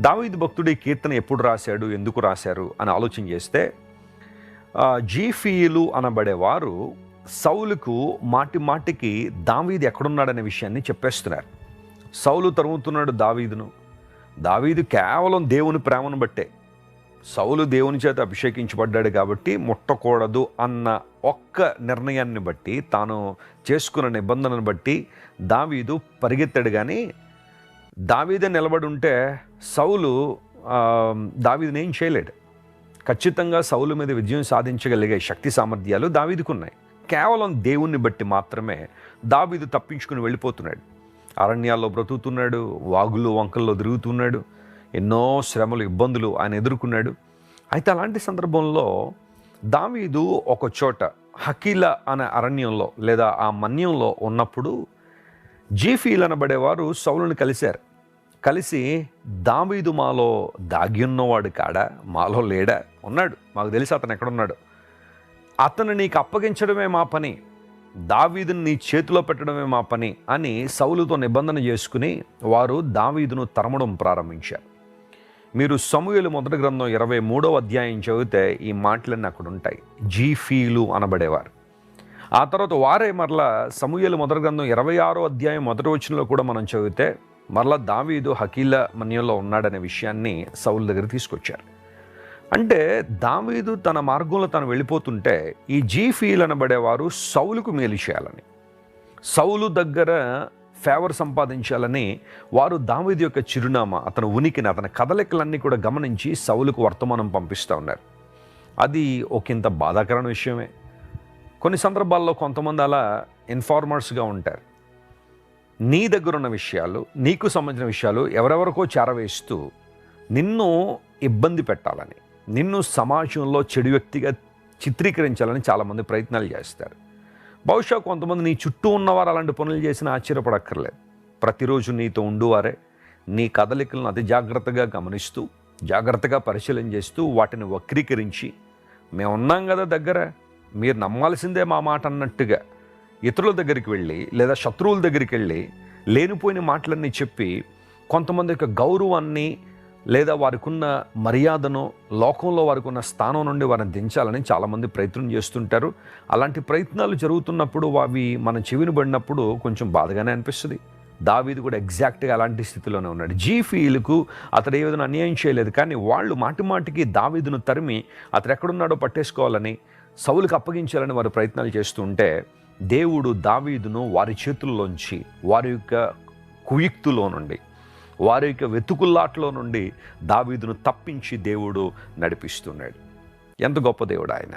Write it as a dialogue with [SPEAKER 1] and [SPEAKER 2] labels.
[SPEAKER 1] దావీదు భక్తుడు ఈ కీర్తన ఎప్పుడు రాశాడు ఎందుకు రాశారు అని ఆలోచన చేస్తే జీఫీలు అనబడేవారు సౌలుకు మాటి మాటికి దావీదు ఎక్కడున్నాడనే విషయాన్ని చెప్పేస్తున్నారు. సౌలు తరుముతున్నాడు దావీదును. దావీదు కేవలం దేవుని ప్రేమను బట్టే సౌలు దేవుని చేత అభిషేకించబడ్డాడు కాబట్టి ముట్టకూడదు అన్న ఒక్క నిర్ణయాన్ని బట్టి తాను చేసుకున్న నిబంధనను బట్టి దావీదు పరిగెత్తాడు. కానీ దావీదే నిలబడి ఉంటే సౌలు దావీదిని ఏం చేయలేడు. ఖచ్చితంగా సౌలు మీద విజయం సాధించగలిగే శక్తి సామర్థ్యాలు దావీదుకున్నాయి. కేవలం దేవుణ్ణి బట్టి మాత్రమే దావీదు తప్పించుకుని వెళ్ళిపోతున్నాడు. అరణ్యాల్లో బ్రతుకుతున్నాడు వాగులు వంకల్లో తిరుగుతున్నాడు ఎన్నో శ్రమలు ఇబ్బందులు ఆయన ఎదుర్కొన్నాడు. అయితే అలాంటి సందర్భంలో దావీదు ఒక చోట హకీల అనే అరణ్యంలో లేదా ఆ మన్యంలో ఉన్నప్పుడు జీఫీలు అనబడేవారు సౌలుని కలిశారు. కలిసి దావీదు మాలో దాగి ఉన్నవాడు కాడా? మాలో లేడా? ఉన్నాడు. మాకు తెలిసి అతను ఎక్కడున్నాడు. అతను నీకు అప్పగించడమే మా పని. దావీదుని నీ చేతిలో పెట్టడమే మా పని అని సౌలుతో నిబంధన చేసుకుని వారు దావీదును తరమడం ప్రారంభించారు. మీరు సమూహలు మొదటి గ్రంథం ఇరవై మూడవ అధ్యాయం చదివితే ఈ మాటలన్నీ అక్కడ ఉంటాయి. జీఫీలు అనబడేవారు. ఆ తర్వాత వారే మరలా సమూహలు మొదటి గ్రంథం ఇరవై ఆరో అధ్యాయం మొదటి వచనంలో కూడా మనం చదివితే మరలా దావీదు హకీల మన్యంలో ఉన్నాడనే విషయాన్ని సౌల్ దగ్గర తీసుకొచ్చారు. అంటే దావీదు తన మార్గంలో తను వెళ్ళిపోతుంటే ఈ జీఫీల్ అనబడేవారు సౌలుకు మేలు చేయాలని సౌలు దగ్గర ఫేవర్ సంపాదించాలని వారు దావీదు యొక్క చిరునామా అతని ఉనికిని అతని కదలికలన్నీ కూడా గమనించి సౌలుకు వర్తమానం పంపిస్తూ ఉన్నారు. అది ఒకంత బాధాకరమైన విషయమే. కొన్ని సందర్భాల్లో కొంతమంది అలా ఇన్ఫార్మర్స్గా ఉంటారు. నీ దగ్గర ఉన్న విషయాలు నీకు సంబంధించిన విషయాలు ఎవరెవరికో చేరవేస్తూ నిన్ను ఇబ్బంది పెట్టాలని నిన్ను సమాజంలో చెడు వ్యక్తిగా చిత్రీకరించాలని చాలామంది ప్రయత్నాలు చేస్తారు. బహుశా కొంతమంది నీ చుట్టూ ఉన్నవారు అలాంటి పనులు చేసిన ఆశ్చర్యపడక్కర్లేదు. ప్రతిరోజు నీతో ఉండువారే. నీ కదలికలను అతి జాగ్రత్తగా గమనిస్తూ జాగ్రత్తగా పరిశీలన చేస్తూ వాటిని వక్రీకరించి మేము ఉన్నాం కదా దగ్గర మీరు నమ్మాల్సిందే మా మాట అన్నట్టుగా ఇతరుల దగ్గరికి వెళ్ళి లేదా శత్రువుల దగ్గరికి వెళ్ళి లేనిపోయిన మాటలన్నీ చెప్పి కొంతమంది యొక్క గౌరవాన్ని లేదా వారికి ఉన్న మర్యాదను లోకంలో వారికి ఉన్న స్థానం నుండి వారిని దించాలని చాలామంది ప్రయత్నం చేస్తుంటారు. అలాంటి ప్రయత్నాలు జరుగుతున్నప్పుడు అవి మన చెవిని పడినప్పుడు కొంచెం బాధగానే అనిపిస్తుంది. దావీదు కూడా ఎగ్జాక్ట్గా అలాంటి స్థితిలోనే ఉన్నాడు. జీఫీలకు అతడు ఏ విధంగా అన్యాయం చేయలేదు. కానీ వాళ్ళు మాటి మాటికి దావీదును తరిమి అతడు ఎక్కడున్నాడో పట్టేసుకోవాలని సౌలుకు అప్పగించాలని వారు ప్రయత్నాలు చేస్తుంటే దేవుడు దావీదును వారి చేతుల్లోంచి వారి యొక్క కుయుక్తులో నుండి వారి యొక్క వెతుకుల్లాట్లో నుండి దావీదును తప్పించి దేవుడు నడిపిస్తున్నాడు. ఎంత గొప్ప దేవుడు ఆయన.